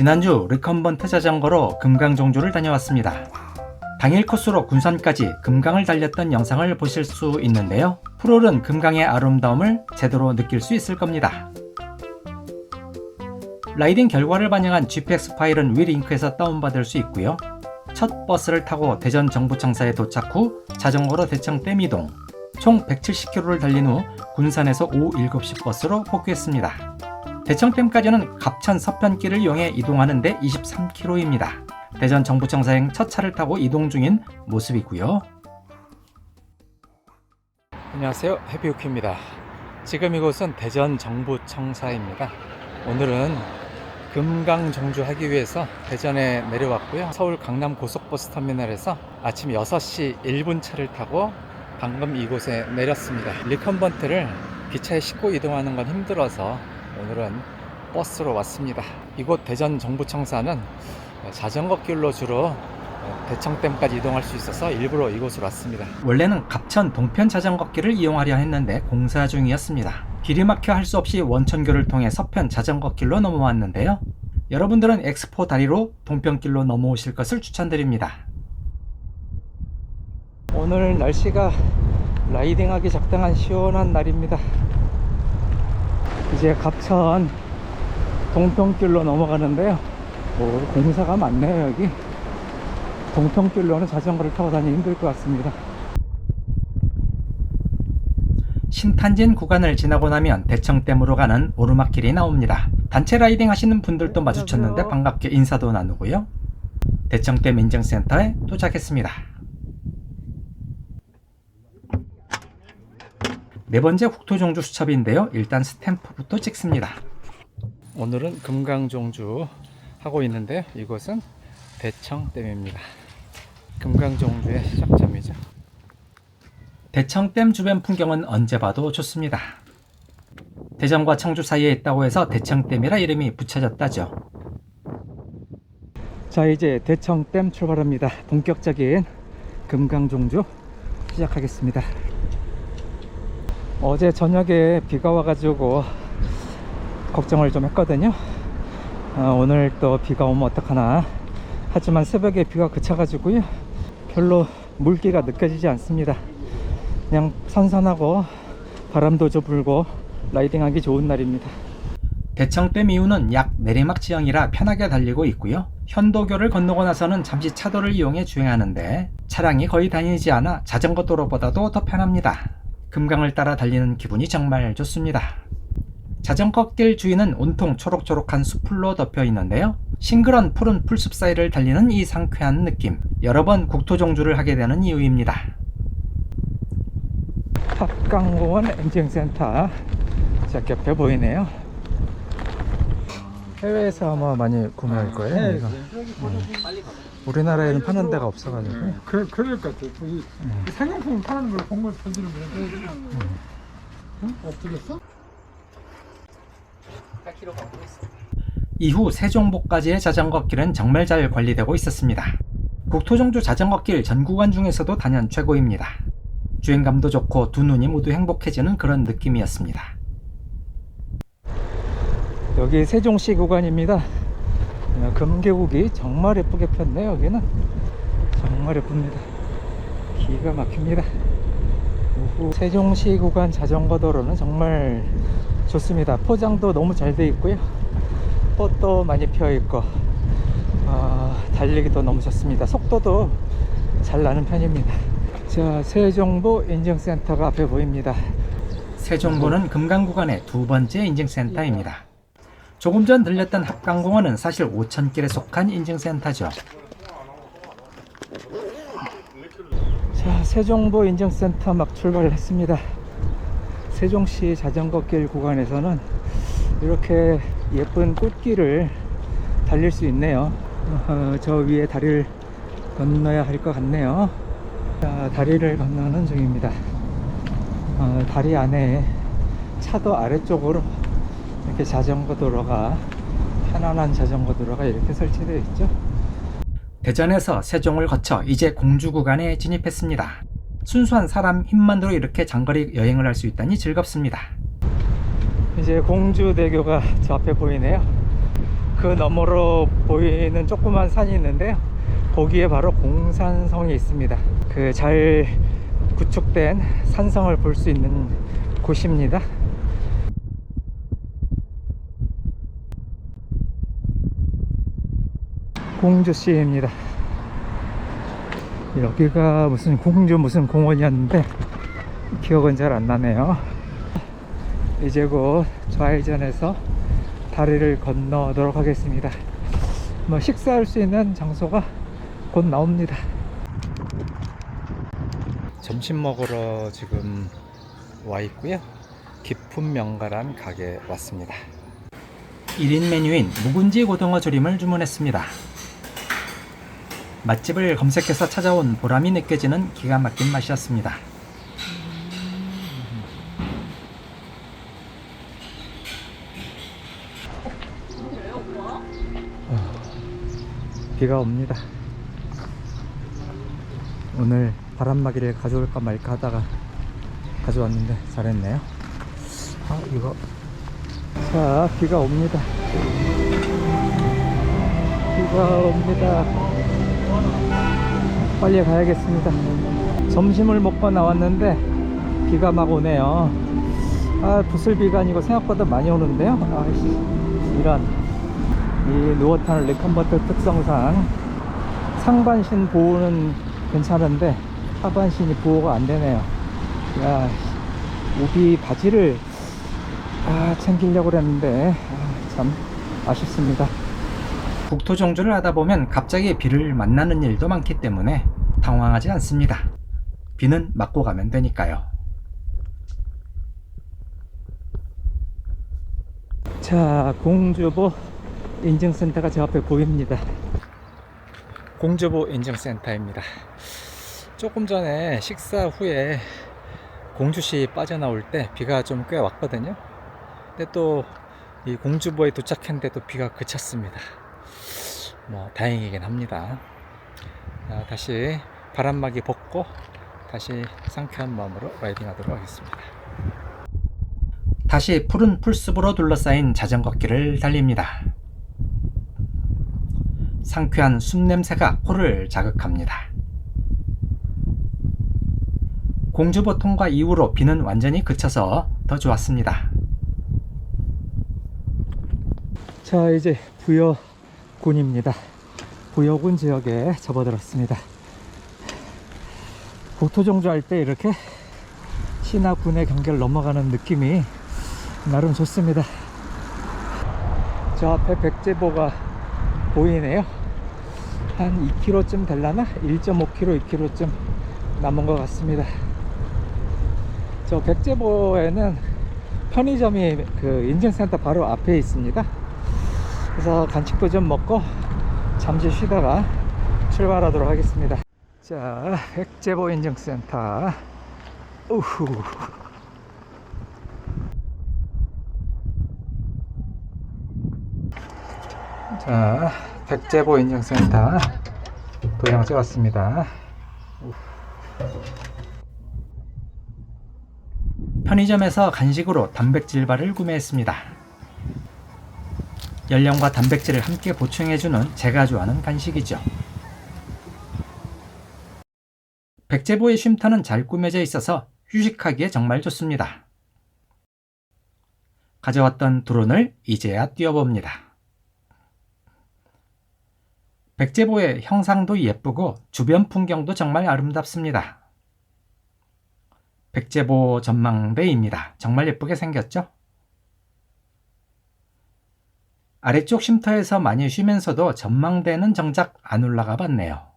지난주 리컨번트 자전거로 금강종주를 다녀왔습니다. 당일 코스로 군산까지 금강을 달렸던 영상을 보실 수 있는데요. 프롤은 금강의 아름다움을 제대로 느낄 수 있을 겁니다. 라이딩 결과를 반영한 GPX 파일은 위 링크에서 다운받을 수 있고요. 첫 버스를 타고 대전 정부청사에 도착 후 자전거로 대청 댐 이동, 총 170km를 달린 후 군산에서 오후 7시 버스로 복귀했습니다. 대청댐까지는 갑천 서편길을 이용해 이동하는데 23km입니다. 대전 정부청사행 첫 차를 타고 이동 중인 모습이고요. 안녕하세요. 해피우키입니다. 지금 이곳은 대전 정부청사입니다. 오늘은 금강 정주하기 위해서 대전에 내려왔고요. 서울 강남 고속버스 터미널에서 아침 6시 1분 차를 타고 방금 이곳에 내렸습니다. 리컨번트를 기차에 싣고 이동하는 건 힘들어서 오늘은 버스로 왔습니다. 이곳 대전 정부청사는 자전거 길로 주로 대청댐까지 이동할 수 있어서 일부러 이곳으로 왔습니다. 원래는 갑천 동편 자전거 길을 이용하려 했는데 공사 중이었습니다. 길이 막혀 할 수 없이 원천교를 통해 서편 자전거 길로 넘어왔는데요. 여러분들은 엑스포 다리로 동편길로 넘어오실 것을 추천드립니다. 오늘 날씨가 라이딩하기 적당한 시원한 날입니다. 이제 갑천 동평길로 넘어가는데요. 오, 공사가 많네요, 여기. 동평길로는 자전거를 타고 다니기 힘들 것 같습니다. 신탄진 구간을 지나고 나면 대청댐으로 가는 오르막길이 나옵니다. 단체 라이딩 하시는 분들도 마주쳤는데 반갑게 인사도 나누고요. 대청댐 인증센터에 도착했습니다. 네 번째 국토종주 수첩인데요. 일단 스탬프부터 찍습니다. 오늘은 금강종주 하고 있는데요. 이곳은 대청댐입니다. 금강종주의 시작점이죠. 대청댐 주변 풍경은 언제 봐도 좋습니다. 대전과 청주 사이에 있다고 해서 대청댐이라 이름이 붙여졌다죠. 자 이제 대청댐 출발합니다. 본격적인 금강종주 시작하겠습니다. 어제 저녁에 비가 와가지고 걱정을 좀 했거든요. 어, 오늘 또 비가 오면 어떡하나. 하지만 새벽에 비가 그쳐가지고요. 별로 물기가 느껴지지 않습니다. 그냥 선선하고 바람도 좀 불고 라이딩하기 좋은 날입니다. 대청댐 이후는 약 내리막 지형이라 편하게 달리고 있고요. 현도교를 건너고 나서는 잠시 차도를 이용해 주행하는데 차량이 거의 다니지 않아 자전거 도로보다도 더 편합니다. 금강을 따라 달리는 기분이 정말 좋습니다. 자전거 길 주위는 온통 초록초록한 숲풀로 덮여 있는데요. 싱그런 푸른 풀숲 사이를 달리는 이 상쾌한 느낌. 여러 번 국토종주를 하게 되는 이유입니다. 합강공원 엔징센터 자 겹해 보이네요. 해외에서 아마 많이 구매할 거예요. 네, 이거. 여기 음. 우리나라에는 파는 데가 없어가지고. 그, 그럴 것 같아. 이, 이 상용품 파는 걸 본걸 던지는 거야. 응? 엎드렸어? 이후 세종보까지의 자전거 길은 정말 잘 관리되고 있었습니다. 국토종주 자전거길 전 구간 중에서도 단연 최고입니다. 주행감도 좋고 두 눈이 모두 행복해지는 그런 느낌이었습니다. 여기 세종시 구간입니다. 어, 금계국이 정말 예쁘게 폈네 여기는 정말 예쁩니다. 기가 막힙니다. 세종시 구간 자전거 도로는 정말 좋습니다. 포장도 너무 잘 돼 있고요. 꽃도 많이 피어 있고 아, 달리기도 너무 좋습니다. 속도도 잘 나는 편입니다. 자, 세종보 인증센터가 앞에 보입니다. 세종보는 금강 구간의 두 번째 인증센터입니다. 조금 전 들렸던 합강공원은 사실 오천길에 속한 인증센터죠. 자, 세종보 인증센터 막 출발을 했습니다. 세종시 자전거길 구간에서는 이렇게 예쁜 꽃길을 달릴 수 있네요. 어, 저 위에 다리를 건너야 할 것 같네요. 자, 다리를 건너는 중입니다. 어, 다리 안에 차도 아래쪽으로 이렇게 자전거 도로가 편안한 자전거 도로가 이렇게 설치되어 있죠. 대전에서 세종을 거쳐 이제 공주 구간에 진입했습니다. 순수한 사람 힘만으로 이렇게 장거리 여행을 할 수 있다니 즐겁습니다. 이제 공주대교가 저 앞에 보이네요. 그 너머로 보이는 조그만 산이 있는데요. 거기에 바로 공산성이 있습니다. 그 잘 구축된 산성을 볼 수 있는 곳입니다. 공주시입니다. 여기가 무슨 공주 무슨 공원이었는데 기억은 잘 안 나네요. 이제 곧 좌회전해서 다리를 건너도록 하겠습니다. 뭐 식사할 수 있는 장소가 곧 나옵니다. 점심 먹으러 지금 와 있고요. 깊은 명가란 가게에 왔습니다. 1인 메뉴인 묵은지 고등어 조림을 주문했습니다. 맛집을 검색해서 찾아온 보람이 느껴지는 기가 막힌 맛이었습니다. 비가 옵니다. 오늘 바람막이를 가져올까 말까 하다가 가져왔는데 잘했네요. 아 이거 자 비가 옵니다. 비가 옵니다. 빨리 가야겠습니다. 점심을 먹고 나왔는데 비가 막 오네요. 아 부슬비가 아니고 생각보다 많이 오는데요. 아이씨 이런 이 누어탄 레컨버터 특성상 상반신 보호는 괜찮은데 하반신이 보호가 안 되네요. 야, 우비 바지를 아, 챙기려고 그랬는데 아, 참 아쉽습니다. 국토 정주를 하다 보면 갑자기 비를 만나는 일도 많기 때문에 당황하지 않습니다. 비는 맞고 가면 되니까요. 자, 공주보 인증센터가 제 앞에 보입니다. 공주보 인증센터입니다. 조금 전에 식사 후에 공주시 빠져나올 때 비가 좀 꽤 왔거든요. 근데 또 이 공주보에 도착했는데도 비가 그쳤습니다. 뭐 다행이긴 합니다. 아, 다시 바람막이 벗고 다시 상쾌한 마음으로 라이딩하도록 하겠습니다. 다시 푸른 풀숲으로 둘러싸인 자전거 길을 달립니다. 상쾌한 숲 냄새가 코를 자극합니다. 공주보 통과 이후로 비는 완전히 그쳐서 더 좋았습니다. 자, 이제 부여 군입니다. 부여군 지역에 접어들었습니다. 국토종주 할 때 이렇게 시나 군의 경계를 넘어가는 느낌이 나름 좋습니다. 저 앞에 백제보가 보이네요. 한 2km쯤 될라나? 1.5km, 2km쯤 남은 것 같습니다. 저 백제보에는 편의점이 그 인증센터 바로 앞에 있습니다. 그래서 간식도 좀 먹고 잠시 쉬다가 출발하도록 하겠습니다. 자, 백제보 인증센터. 우후. 자, 백제보 인증센터 도장 찍었습니다. 편의점에서 간식으로 단백질바를 구매했습니다. 열량과 단백질을 함께 보충해주는 제가 좋아하는 간식이죠. 백제보의 쉼터는 잘 꾸며져 있어서 휴식하기에 정말 좋습니다. 가져왔던 드론을 이제야 띄워봅니다. 백제보의 형상도 예쁘고 주변 풍경도 정말 아름답습니다. 백제보 전망대입니다. 정말 예쁘게 생겼죠? 아래쪽 쉼터에서 많이 쉬면서도 전망대는 정작 안 올라가 봤네요.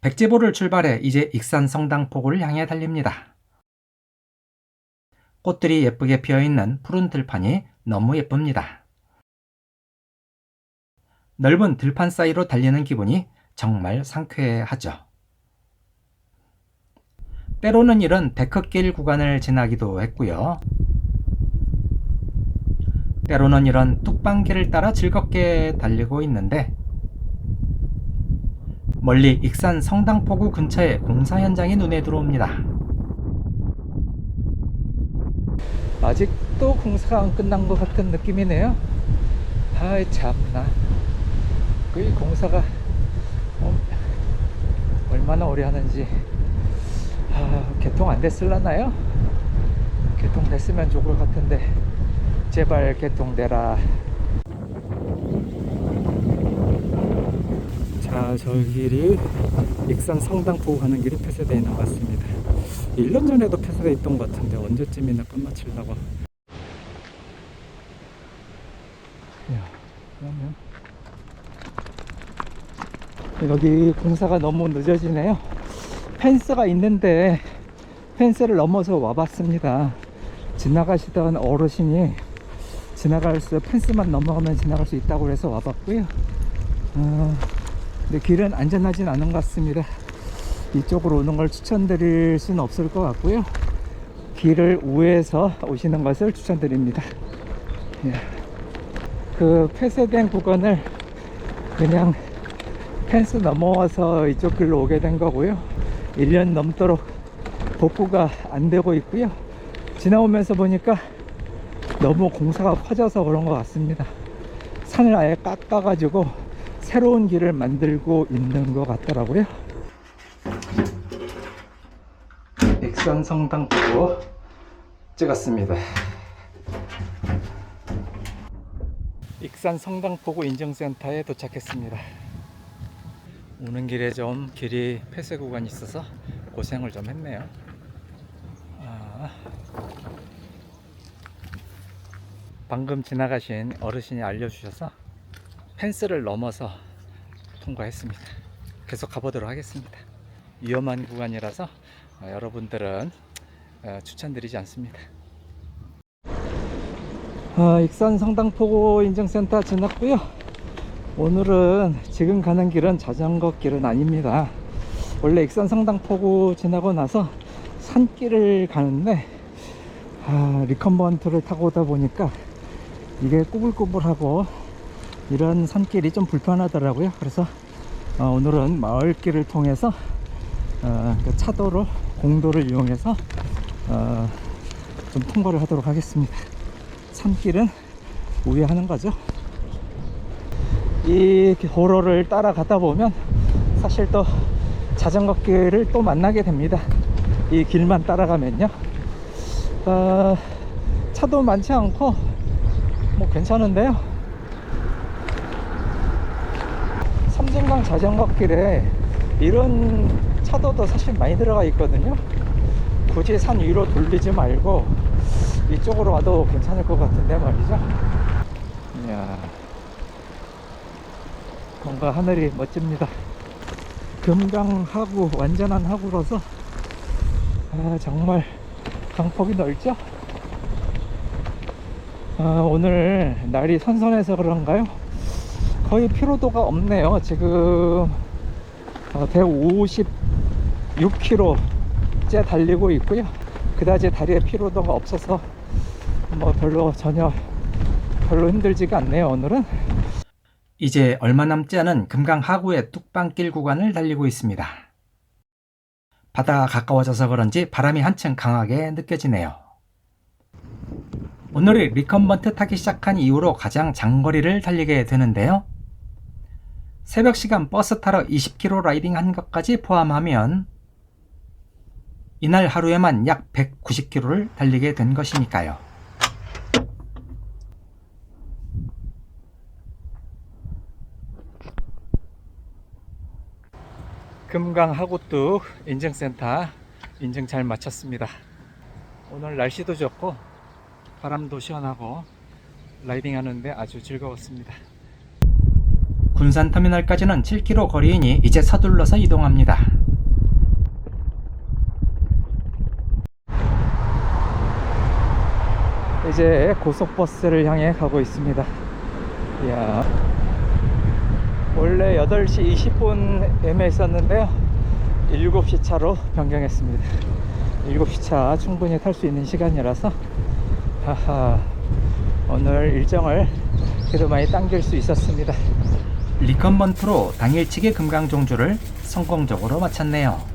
백제보를 출발해 이제 익산 성당포구를 향해 달립니다. 꽃들이 예쁘게 피어있는 푸른 들판이 너무 예쁩니다. 넓은 들판 사이로 달리는 기분이 정말 상쾌하죠. 때로는 이런 데크길 구간을 지나기도 했고요. 때로는 이런 뚝방길을 따라 즐겁게 달리고 있는데 멀리 익산 성당포구 근처에 공사 현장이 눈에 들어옵니다. 아직도 공사가 안 끝난 것 같은 느낌이네요. 아이 참나 그 공사가 어, 얼마나 오래 하는지 아, 개통 안 됐을라나요? 개통 됐으면 좋을 것 같은데 제발 개통되라 자, 저 길이 익산 성당포 가는 길이 폐쇄되어 있는 것 같습니다. 1년 전에도 폐쇄되어 있던 것 같은데 언제쯤이나 끝마치려고. 야, 그러면 여기 공사가 너무 늦어지네요. 펜스가 있는데 펜스를 넘어서 와봤습니다. 지나가시던 어르신이 지나갈 수 펜스만 넘어가면 지나갈 수 있다고 해서 와봤고요. 어, 근데 길은 안전하진 않은 것 같습니다. 이쪽으로 오는 걸 추천드릴 수는 없을 것 같고요. 길을 우회해서 오시는 것을 추천드립니다. 예. 그 폐쇄된 구간을 그냥 펜스 넘어와서 이쪽 길로 오게 된 거고요. 1년 넘도록 복구가 안 되고 있고요. 지나오면서 보니까 너무 공사가 커져서 그런 것 같습니다. 산을 아예 깎아가지고 새로운 길을 만들고 있는 것 같더라고요. 익산 성당포 찍었습니다. 익산 성당포구 인증센터에 도착했습니다. 오는 길에 좀 길이 폐쇄 구간이 있어서 고생을 좀 했네요. 아, 방금 지나가신 어르신이 알려주셔서 펜스를 넘어서 통과했습니다. 계속 가보도록 하겠습니다. 위험한 구간이라서 어, 여러분들은 어, 추천드리지 않습니다. 아, 익산 성당포구 인증센터 지났고요. 오늘은 지금 가는 길은 자전거 길은 아닙니다. 원래 익산 성당포구 지나고 나서 산길을 가는데 아, 리컨버런트를 타고 오다 보니까 이게 꾸불꾸불하고 이런 산길이 좀 불편하더라고요. 그래서 어, 오늘은 마을길을 통해서 어, 그 차도로 공도를 이용해서 어, 좀 통과를 하도록 하겠습니다. 산길은 우회하는 거죠. 이 도로를 따라가다 보면 사실 또 자전거 길을 또 만나게 됩니다. 이 길만 따라가면요. 어, 차도 많지 않고 뭐 괜찮은데요. 섬진강 자전거 길에 이런 차도도 사실 많이 들어가 있거든요. 굳이 산 위로 돌리지 말고 이쪽으로 와도 괜찮을 것 같은데 말이죠. 이야, 뭔가 하늘이 멋집니다. 금강 하구 완전한 하구라서 아, 정말 강폭이 넓죠. 아, 오늘 날이 선선해서 그런가요? 거의 피로도가 없네요. 지금 156km째 달리고 있고요. 그다지 다리에 피로도가 없어서 뭐 별로 전혀 별로 힘들지가 않네요. 오늘은 이제 얼마 남지 않은 금강 하구의 뚝방길 구간을 달리고 있습니다. 바다가 가까워져서 그런지 바람이 한층 강하게 느껴지네요. 오늘이 리컨번트 타기 시작한 이후로 가장 장거리를 달리게 되는데요. 새벽 시간 버스 타러 20km 라이딩 한 것까지 포함하면 이날 하루에만 약 190km를 달리게 된 것이니까요. 금강 하구뚝 인증센터 인증 잘 마쳤습니다. 오늘 날씨도 좋고 바람도 시원하고 라이딩 하는데 아주 즐거웠습니다. 군산 터미널까지는 7km 거리이니 이제 서둘러서 이동합니다. 이제 고속버스를 향해 가고 있습니다. 이야. 원래 8시 20분 예매했었는데요. 7시 차로 변경했습니다. 7시 차 충분히 탈 수 있는 시간이라서 하하 오늘 일정을 그래도 많이 당길 수 있었습니다. 리컨번트로 당일치기 금강종주를 성공적으로 마쳤네요.